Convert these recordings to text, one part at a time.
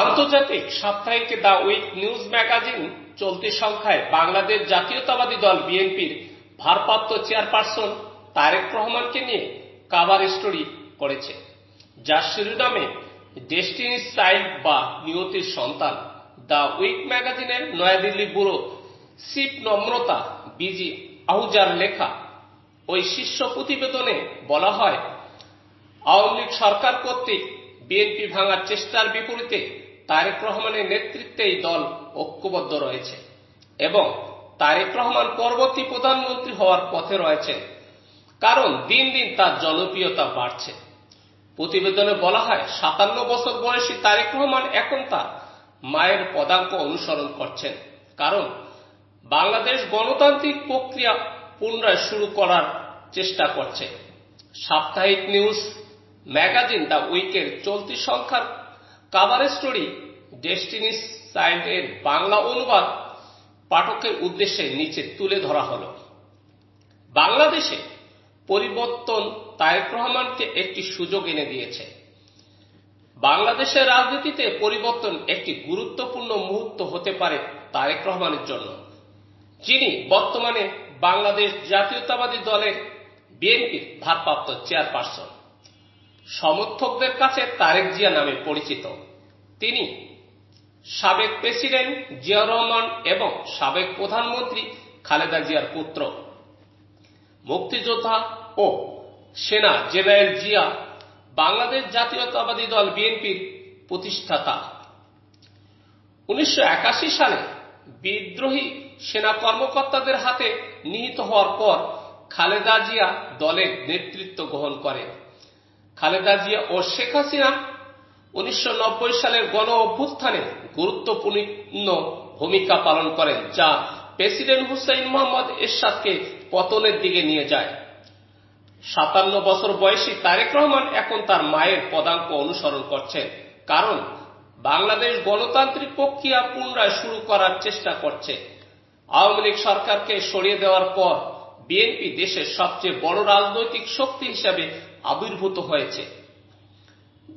আন্তর্জাতিক সাপ্তাহিক the week news magazine চলতি সংখ্যায় বাংলাদেশ জাতীয়তাবাদী দল বিএনপির ভারপ্রাপ্ত চেয়ারপারসন তারেক রহমানকে নিয়ে কাভার স্টোরি করেছে যার শিরোনামে ডেস্টিনিস চাইল্ড বা নিয়তির সন্তান। দ্য উইক ম্যাগাজিনের নয়াদিল্লি ব্যুরো চিফ নম্রতা বিজি আহুজার লেখা, ওই শীর্ষ প্রতিবেদনে বলা হয়, আওয়ামী লীগ সরকার কর্তৃক বিএনপি ভাঙার চেষ্টার বিপরীতে তারেক রহমানের নেতৃত্বেই দল ঐক্যবদ্ধ রয়েছে এবং তারেক রহমান পরবর্তী প্রধানমন্ত্রী হওয়ার পথে রয়েছেন। কারণ দিন দিন তার জনপ্রিয়তা বাড়ছে। প্রতিবেদনে বলা হয়, সাতান্ন বছর বয়সী তারেক রহমান এখন তার মায়ের পদাঙ্ক অনুসরণ করছেন। কারণ বাংলাদেশ গণতান্ত্রিক প্রক্রিয়া পুনরায় শুরু করার চেষ্টা করছে। সাপ্তাহিক নিউজ ম্যাগাজিন দ্য উইকের চলতি সংখ্যার কাভার স্টোরি, ডেস্টিনিস চাইল্ড এর বাংলা অনুবাদ পাঠকের উদ্দেশ্যে নিচে তুলে ধরা হল। বাংলাদেশে পরিবর্তন তারেক রহমানকে একটি সুযোগ এনে দিয়েছে। বাংলাদেশের রাজনীতিতে পরিবর্তন একটি গুরুত্বপূর্ণ মুহূর্ত হতে পারে তারেক রহমানের জন্য। যিনি বর্তমানে বাংলাদেশ জাতীয়তাবাদী দলের বিএনপির ভারপ্রাপ্ত চেয়ারপারসন। সমর্থকদের কাছে তারেক জিয়া নামে পরিচিত। তিনি সাবেক প্রেসিডেন্ট জিয়া রহমান এবং সাবেক প্রধানমন্ত্রী খালেদা জিয়ার পুত্র। মুক্তিযোদ্ধা ও সেনা জেনারেল জিয়া বাংলাদেশ জাতীয়তাবাদী দল বিএনপির প্রতিষ্ঠাতা। উনিশশো একাশি সালে বিদ্রোহী সেনা কর্মকর্তাদের হাতে নিহিত হওয়ার পর খালেদা জিয়া দলের নেতৃত্ব গ্রহণ করেন। খালেদা জিয়া ও শেখ হাসিনা উনিশশো নব্বই সালের গণ অভ্যুত্থানে গুরুত্বপূর্ণ ভূমিকা পালন করেন, যা প্রেসিডেন্ট হুসাইন মোহাম্মদ এরশাদকে পতনের দিকে নিয়ে যায়। সাতান্ন বছর বয়সী তারেক রহমান এখন তার মায়ের পদাঙ্ক অনুসরণ করছেন, কারণ বাংলাদেশ গণতান্ত্রিক প্রক্রিয়া পুনরায় শুরু করার চেষ্টা করছে। আওয়ামী লীগ সরকারকে সরিয়ে দেওয়ার পর বিএনপি দেশের সবচেয়ে বড় রাজনৈতিক শক্তি হিসাবে আবির্ভূত হয়েছে।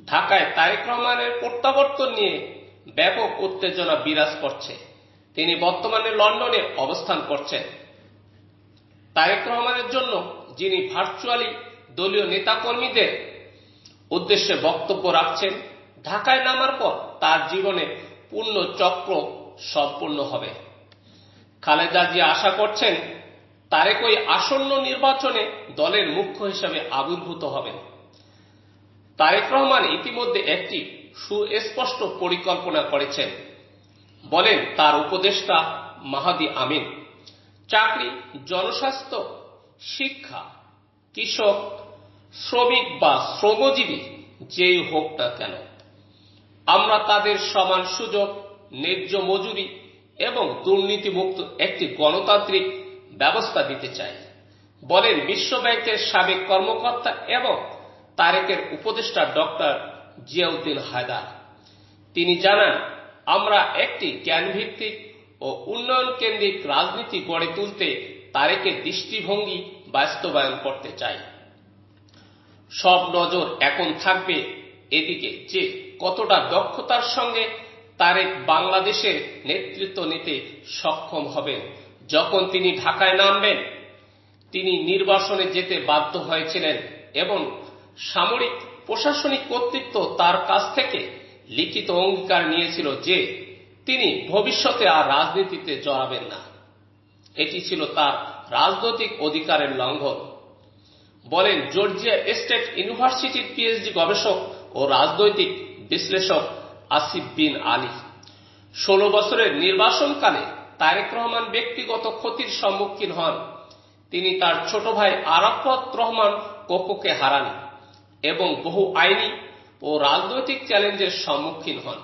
ঢাকায় তারেক রহমানের প্রত্যাবর্তন নিয়ে ব্যাপক উত্তেজনা বিরাজ করছে। তিনি বর্তমানে লন্ডনে অবস্থান করছেন। তারেক রহমানের জন্য যিনি ভার্চুয়ালি দলীয় নেতাকর্মীদের উদ্দেশ্যে বক্তব্য রাখছেন, ঢাকায় নামার পর তার জীবনে পূর্ণ চক্র সম্পূর্ণ হবে। খালেদা জিয়া আশা করছেন তারেক ওই আসন্ন নির্বাচনে দলের মুখ্য হিসাবে আবির্ভূত হবেন। তারেক রহমান ইতিমধ্যে একটি সুস্পষ্ট পরিকল্পনা করেছেন। বলেন, তার উপদেষ্টা মাহাদি আমিন, চাকরি, জনস্বাস্থ্য, শিক্ষা, কৃষক, শ্রমিক বা শ্রমজীবী, যেই হোক না কেন। আমরা তাদের সমান সুযোগ, ন্যায্য মজুরি এবং দুর্নীতিমুক্ত একটি গণতান্ত্রিক ব্যবস্থা দিতে চাই। বলেন, বিশ্বব্যাংকের সাবেক কর্মকর্তা এবং তারেকের উপদেষ্টা ডক্টর জিয়াউদ্দিন হায়দার। তিনি জানান, আমরা একটি জ্ঞানভিত্তিক ও উন্নয়ন কেন্দ্রিক রাজনীতি গড়ে তুলতে তারেকের দৃষ্টিভঙ্গি বাস্তবায়ন করতে চাই। সব নজর এখন থাকবে এদিকে যে কতটা দক্ষতার সঙ্গে তারেক বাংলাদেশের নেতৃত্ব নিতে সক্ষম হবেন। যখন তিনি ঢাকায় নামবেন, তিনি নির্বাসনে যেতে বাধ্য হয়েছিলেন এবং সামরিক প্রশাসনিক কর্তৃত্ব তার কাছ থেকে লিখিত অঙ্গীকার নিয়েছিল যে তিনি ভবিষ্যতে আর রাজনীতিতে জড়াবেন না। এটি ছিল তার রাজনৈতিক অধিকারের লঙ্ঘন। বলেন, জর্জিয়া স্টেট ইউনিভার্সিটির পিএইচডি গবেষক ও রাজনৈতিক বিশ্লেষক আসিফ বিন আলী। ষোলো বছরের নির্বাসনকালে তারেক রহমান ব্যক্তিগত ক্ষতির সম্মুখীন হন। তিনি তার ছোট ভাই আরাফত রহমান কোকোকে হারান এবং বহু আইনি ও রাজনৈতিক চ্যালেঞ্জের সম্মুখীন হন।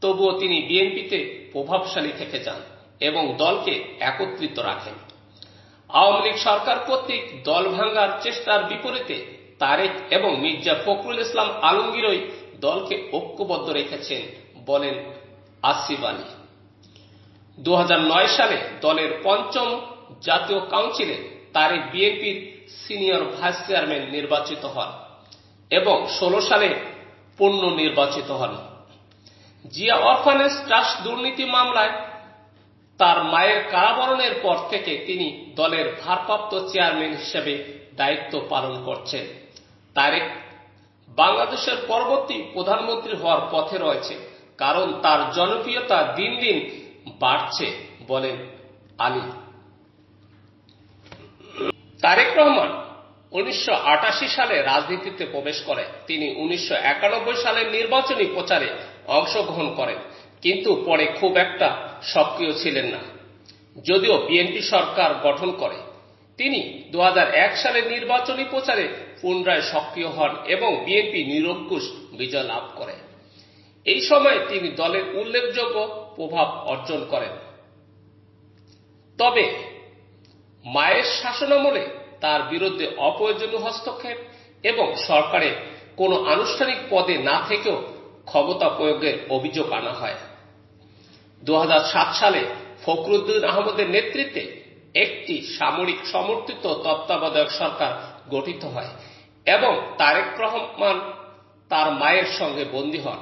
তবুও তিনি বিএনপিতে প্রভাবশালী থেকে যান এবং দলকে একত্রিত রাখেন। আওয়ামী লীগ সরকার কর্তৃক দল ভাঙ্গার চেষ্টার বিপরীতে তারেক এবং মির্জা ফখরুল ইসলাম আলমগীরই দলকে ঐক্যবদ্ধ রেখেছেন বলেন আসিফ আলী। দু হাজার নয় সালে দলের পঞ্চম জাতীয় কাউন্সিলে তারেক বিএনপির সিনিয়র ভাইস চেয়ারম্যান নির্বাচিত হন এবং ষোলো সালে পূর্ণ নির্বাচিত হন। জিয়া অরফানেজ ট্রাস্ট দুর্নীতি মামলায় তার মায়ের কারাবরণের পর থেকে তিনি দলের ভারপ্রাপ্ত চেয়ারম্যান হিসেবে দায়িত্ব পালন করছেন। তারেক বাংলাদেশের পরবর্তী প্রধানমন্ত্রী হওয়ার পথে রয়েছে, কারণ তার জনপ্রিয়তা দিন দিন বাড়ছে বলেন আলী। তারেক রহমান উনিশশো আটাশি সালে রাজনীতিতে প্রবেশ করে। তিনি উনিশশো সালের নির্বাচনী প্রচারে অংশগ্রহণ করেন, কিন্তু পরে খুব একটা সক্রিয় ছিলেন না। যদিও বিএনপি সরকার গঠন করে, তিনি দু সালের নির্বাচনী প্রচারে পুনরায় সক্রিয় হন এবং বিএনপি নিরঙ্কুশ বিজয় লাভ করে। এই সময় তিনি দলের উল্লেখযোগ্য প্রভাব অর্জন করেন। তবে মায়ের শাসনামলে তার বিরুদ্ধে অপ্রয়োজনীয় হস্তক্ষেপ এবং সরকারে কোনো আনুষ্ঠানিক পদে না থেকেও ক্ষমতা প্রয়োগের অভিযোগ আনা হয়। দু হাজার সাত সালে ফখরুদ্দিন আহমদের নেতৃত্বে একটি সামরিক সমর্থিত তত্ত্বাবধায়ক সরকার গঠিত হয় এবং তারেক রহমান তার মায়ের সঙ্গে বন্দী হন।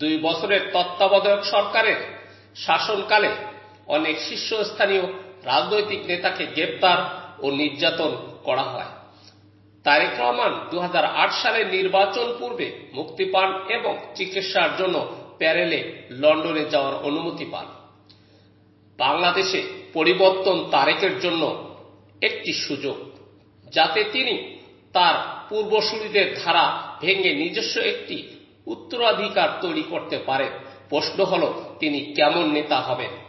দুই বছরের তত্ত্বাবধায়ক সরকারের শাসনকালে অনেক শীর্ষস্থানীয় রাজনৈতিক নেতাকে গ্রেপ্তার ও নির্যাতন করা হয়। তারেক রহমান দু হাজার আট সালের নির্বাচন পূর্বে মুক্তি পান এবং চিকিৎসার জন্য প্যারেলে লন্ডনে যাওয়ার অনুমতি পান। বাংলাদেশে পরিবর্তন তারেকের জন্য একটি সুযোগ, যাতে তিনি তার পূর্বসূরীদের ধারা ভেঙে নিজস্ব একটি উত্তরাধিকার তৈরি করতে পারেন। প্রশ্ন হল তিনি কেমন নেতা হবেন?